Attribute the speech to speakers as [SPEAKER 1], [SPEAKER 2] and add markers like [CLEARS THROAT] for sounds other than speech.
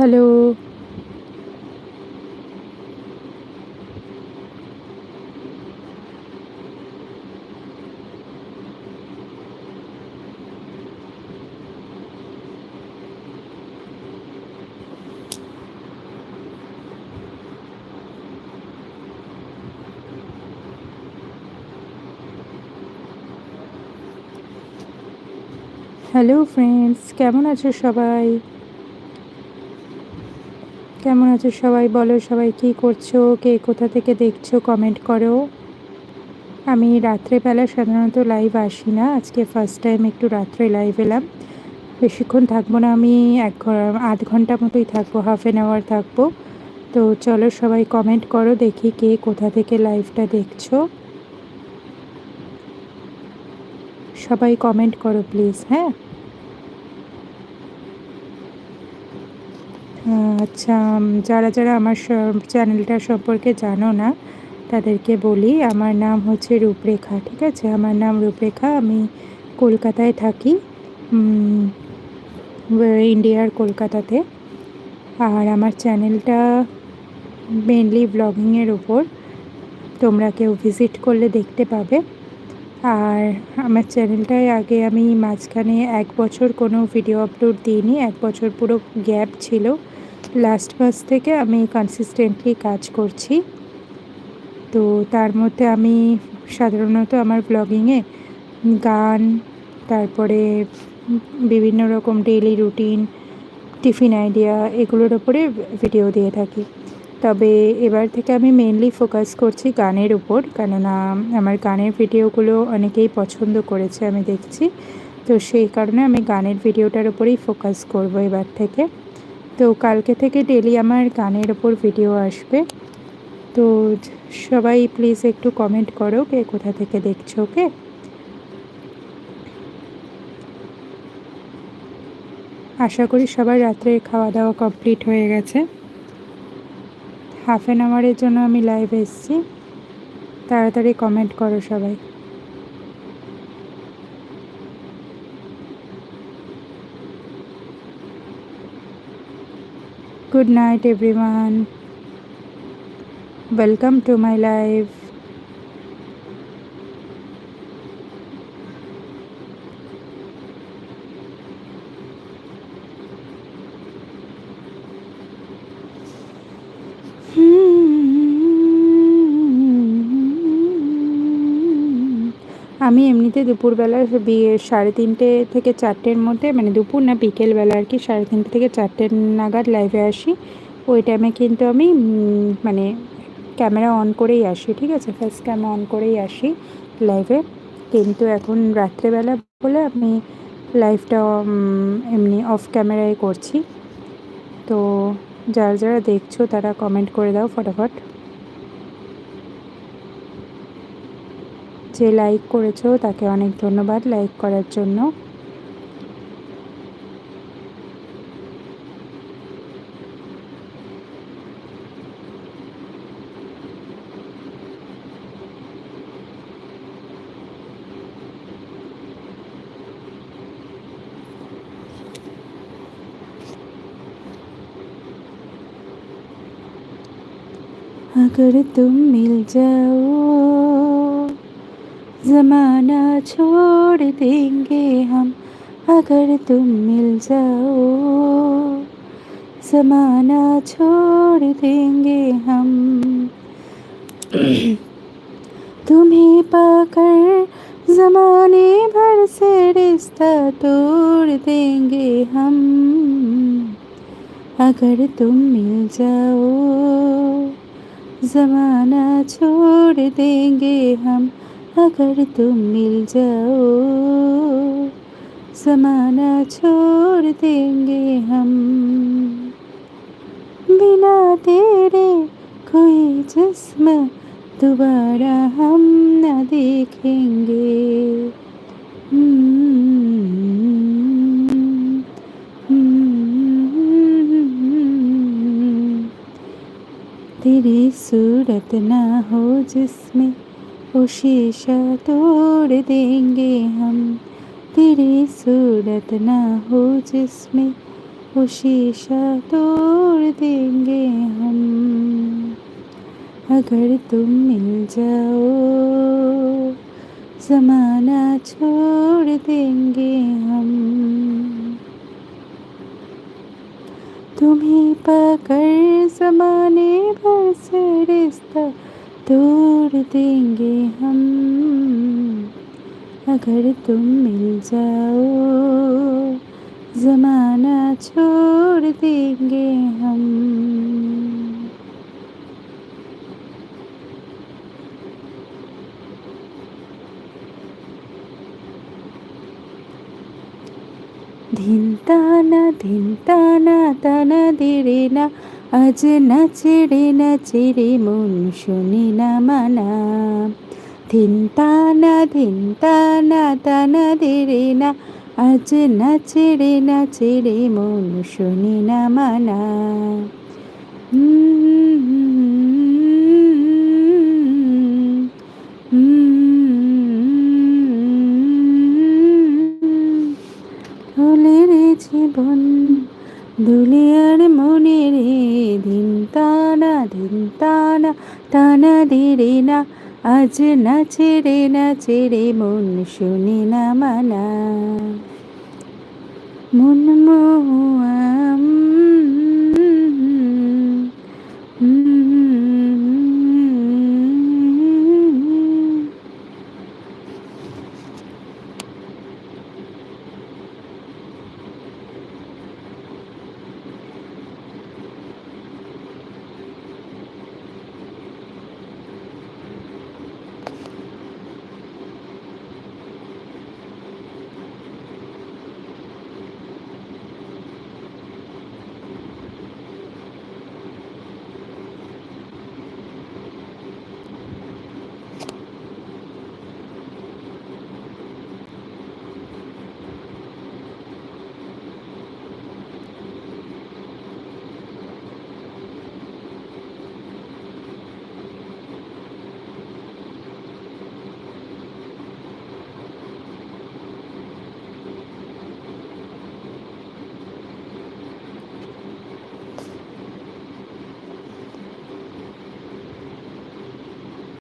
[SPEAKER 1] Hello hello friends কেমন আছো সবাই? কেমন আছো সবাই? বলো সবাই কী করছ? কে কোথা থেকে দেখছ? কমেন্ট করো। আমি রাত্রেবেলা সাধারণত লাইভ আসি না। আজকে ফার্স্ট টাইম একটু রাত্রে লাইভ এলাম। বেশিক্ষণ থাকব না আমি, এক আধ ঘণ্টা মতোই থাকব হাফ অ্যান আওয়ার থাকব। তো চলো সবাই কমেন্ট করো, দেখি কে কোথা থেকে লাইভটা দেখছ। সবাই কমেন্ট করো প্লিজ হ্যাঁ? আচ্ছা যারা যারা আমার চ্যানেলটা সম্পর্কে জানো না, তাদেরকে বলি, আমার নাম হচ্ছে রূপরেখা, ঠিক আছে? আমার নাম রূপরেখা, আমি কলকাতায় থাকি ইন্ডিয়ার কলকাতাতে। আর আমার চ্যানেলটা মেনলি ব্লগিংয়ের ওপর, তোমরা কেউ ভিজিট করলে দেখতে পাবে। আর আমার চ্যানেলটায় আগে আমি মাঝখানে এক বছর কোনো ভিডিও আপলোড দিইনি, এক বছর পুরো গ্যাপ ছিল। লাস্ট মাস থেকে আমি কনসিস্টেন্টলি কাজ করছি। তো তার মধ্যে আমি সাধারণত আমার ব্লগিংয়ে গান, তারপরে বিভিন্ন রকম ডেইলি রুটিন টিফিন আইডিয়া এগুলোর ওপরে ভিডিও দিয়ে থাকি। তবে এবার থেকে আমি মেনলি ফোকাস করছি গানের উপর, কেননা আমার গানের ভিডিওগুলো অনেকেই পছন্দ করেছে, আমি দেখছি। তো সেই কারণে আমি গানের ভিডিওটার উপরেই ফোকাস করব এবার থেকে। তো কালকে থেকে ডেলি আমার গানের ওপর ভিডিও আসবে। তো সবাই প্লিজ একটু কমেন্ট করো, কে কোথা থেকে দেখছ, ওকে? আশা করি সবার রাত্রে খাওয়া দাওয়া কমপ্লিট হয়ে গেছে। হাফ অ্যান আওয়ারের জন্য আমি লাইভ এসেছি। তাড়াতাড়ি কমেন্ট করো সবাই। Good night everyone. Welcome to my live আমি এমনিতে দুপুরবেলা সাড়ে তিনটে থেকে চারটের মধ্যে মানে দুপুর না বিকেলবেলা আর কি, সাড়ে তিনটে থেকে চারটে নাগাদ লাইভে আসি। ওই টাইমে কিন্তু আমি মানে ক্যামেরা অন করেই আসি, ঠিক আছে? ফার্স্ট ক্যামেরা অন করেই আসি লাইভে কিন্তু এখন রাত্রেবেলা বলে আমি লাইভটা এমনি অফ ক্যামেরায় করছি। তো যারা যারা দেখছ তারা কমেন্ট করে দাও ফটাফট। যে লাইক করেছো তাকে অনেক ধন্যবাদ লাইক করার জন্য अगर तुम मिल जाओ जमाना छोड़ देंगे हम, अगर तुम मिल जाओ। जमाना छोड़ देंगे हम। [CLEARS THROAT] तुम्हें पाकर जमाने भर से रिश्ता तोड़ देंगे हम, अगर तुम मिल जाओ। जमाना छोड़ देंगे हम अगर तुम मिल जाओ, समाना छोड़ देंगे हम। बिना तेरे कोई जिस्म दोबारा हम न देखेंगे। तेरी सूरत ना हो जिसमें वो शीशा तोड़ देंगे हम। तेरी सूरत ना हो जिसमें वो शीशा तोड़ देंगे हम। अगर तुम मिल जाओ, जमाना छोड़ देंगे हम। तुम्हें पाकर जमाने भर से रिश्ता तोड़ देंगे हम अगर तुम मिल जाओ जमाना छोड़ देंगे हम धिन ताना धिन ताना तना আজ নাচে রে নাচে রে মন শুনি না মানা। ধিন তানা ধিন তানা তানা দিরে না। আজ নাচে রে নাচে রে মন শুনি না মানা। ফুলের আজ না ছেড়ে না ছেড়ে মন শুনি না মানা। মন মোয়া